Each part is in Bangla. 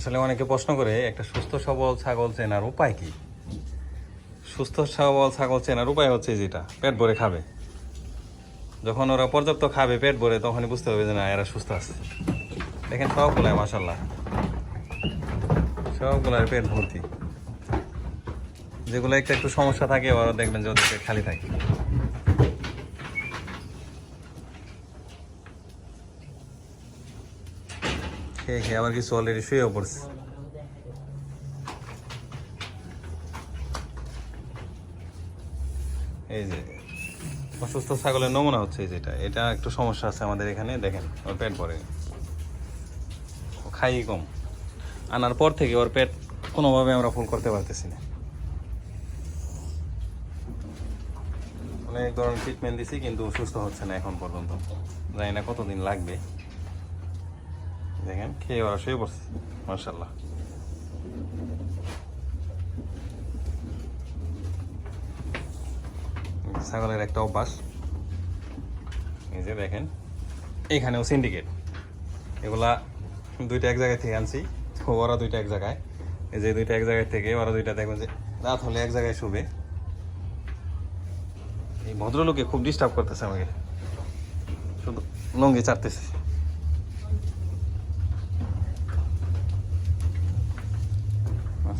আসলে অনেকে প্রশ্ন করে, একটা সুস্থ সবল ছাগল চেনার উপায় কি? সুস্থ সবল ছাগল চেনার উপায় হচ্ছে যেটা, পেট ভরে খাবে। যখন ওরা পর্যাপ্ত খাবে পেট ভরে, তখনই বুঝতে হবে যে না, এরা সুস্থ আছে। দেখেন সবগুলাই মাসাল্লাহ সবগুলার পেট ভর্তি। যেগুলো একটা একটু সমস্যা থাকে, ওরা দেখবেন যে ওদের পেট খালি থাকে। খেয়ে আবার কিছু অলরেডি শুয়েও পড়ছে। এই যে, অসুস্থ ছাগলের নমুনা হচ্ছে যেটা, এটা একটু সমস্যা আছে আমাদের এখানে, দেখেন, ওর পেট ভরে। খাই কম। আনার পর থেকে ওর পেট কোনোভাবে আমরা ফুল করতে পারতেছি না। অনেক ধরনের ট্রিটমেন্ট দিছি, কিন্তু সুস্থ হচ্ছে না এখন পর্যন্ত। জানি না কতদিন লাগবে। দেখেন খেয়ে ওরা শুয়ে পড়ছে মার্শাল্লাহ ছাগলের একটা অভ্যাস। এই যে দেখেন এইখানেও সিন্ডিকেট এগুলা দুইটা এক জায়গায় থেকে আনছি, ওরা দুইটা এক জায়গায়। এই যে দুইটা এক জায়গায় থেকে ওরা দুইটা দেখবেন যে রাত হলে এক জায়গায় শুবে। এই ভদ্রলোকে খুব ডিস্টার্ব করতেছে আমাকে। শুধু লঙ্গি চাটতেছে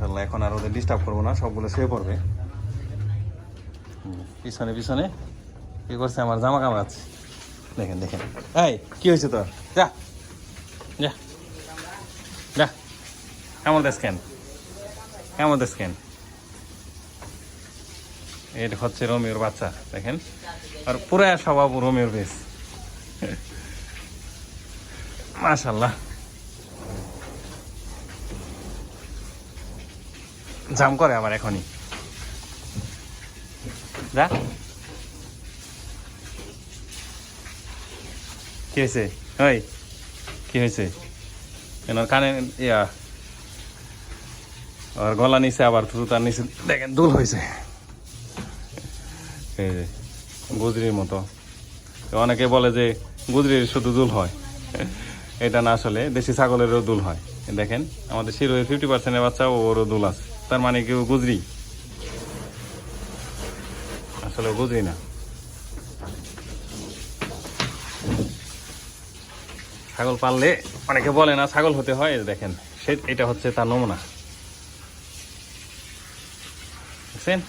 মাসাল্লাহ এখন আর ওদের ডিস্টার্ব করব না, সবগুলো শুয়ে পড়বে। পিছনে পিছনে। কি করছে আমার জামা কামড়াচ্ছে দেখেন দেখেন। এই, কি হয়েছে তোর? যা। যা। যা। কেমন দেশ কেন? কেমন দেশ কেন? এটা হচ্ছে রোমিওর বাচ্চা, দেখেন। আর পুরা স্বভাব রোমিওর বেশ। মাশাল্লাহ জাম করে আবার এখনই। যা। কি হয়েছে? ওই, কি হয়েছে? কেন কানে ইয়া। আর গলা নিচে আবার থুতু তার নিচে দেখেন, দুল হয়েছে। গুজরির মতো। অনেকে বলে যে গুজরির শুধু দুল হয়। এটা না আসলে, দেশি ছাগলেরও দুল হয়। দেখেন, আমাদের শিরোয়ের ফিফটি পার্সেন্টের বাচ্চা ওরও দুল আছে। তার মানে কেউ গুজরি? আসলে গুজরি না। ছাগল পাললে অনেকে বলে না, ছাগল হতে হয় দেখেন, সে এটা হচ্ছে তার নমুনা। বুঝছেন